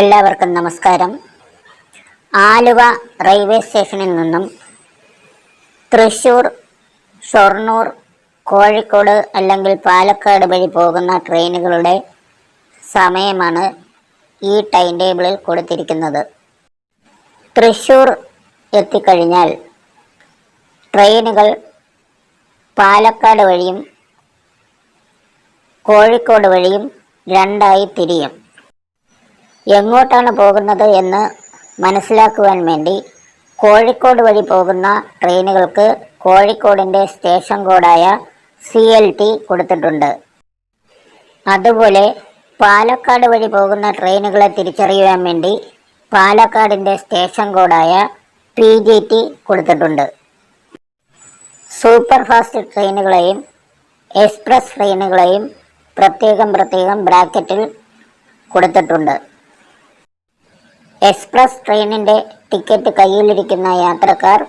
എല്ലാവർക്കും നമസ്കാരം. ആലുവ റെയിൽവേ സ്റ്റേഷനിൽ നിന്നും തൃശൂർ ഷൊർണൂർ കോഴിക്കോട് അല്ലെങ്കിൽ പാലക്കാട് വഴി പോകുന്ന ട്രെയിനുകളുടെ സമയമാണ് ഈ ടൈം ടേബിളിൽ കൊടുത്തിരിക്കുന്നത്. തൃശൂർ എത്തിക്കഴിഞ്ഞാൽ ട്രെയിനുകൾ പാലക്കാട് വഴിയും കോഴിക്കോട് വഴിയും രണ്ടായി തിരിയും. എങ്ങോട്ടാണ് പോകുന്നത് എന്ന് മനസ്സിലാക്കുവാൻ വേണ്ടി കോഴിക്കോട് വഴി പോകുന്ന ട്രെയിനുകൾക്ക് കോഴിക്കോടിന്റെ സ്റ്റേഷൻ കോഡായ സി എൽ ടി കൊടുത്തിട്ടുണ്ട്. അതുപോലെ പാലക്കാട് വഴി പോകുന്ന ട്രെയിനുകളെ തിരിച്ചറിയുവാൻ വേണ്ടി പാലക്കാടിന്റെ സ്റ്റേഷൻ കോഡായ പി ജി ടി കൊടുത്തിട്ടുണ്ട്. സൂപ്പർ ഫാസ്റ്റ് ട്രെയിനുകളെയും എക്സ്പ്രസ് ട്രെയിനുകളെയും പ്രത്യേകം പ്രത്യേകം ബ്രാക്കറ്റിൽ കൊടുത്തിട്ടുണ്ട്. എക്സ്പ്രസ് ട്രെയിനിന്റെ ടിക്കറ്റ് കയ്യിലിരിക്കുന്ന യാത്രക്കാർ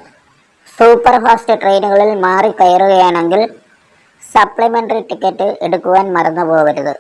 സൂപ്പർ ഫാസ്റ്റ് ട്രെയിനുകളിൽ മാറി കയറുകയാണെങ്കിൽ സപ്ലിമെന്ററി ടിക്കറ്റ് എടുക്കുവാൻ മറന്നു പോകരുത്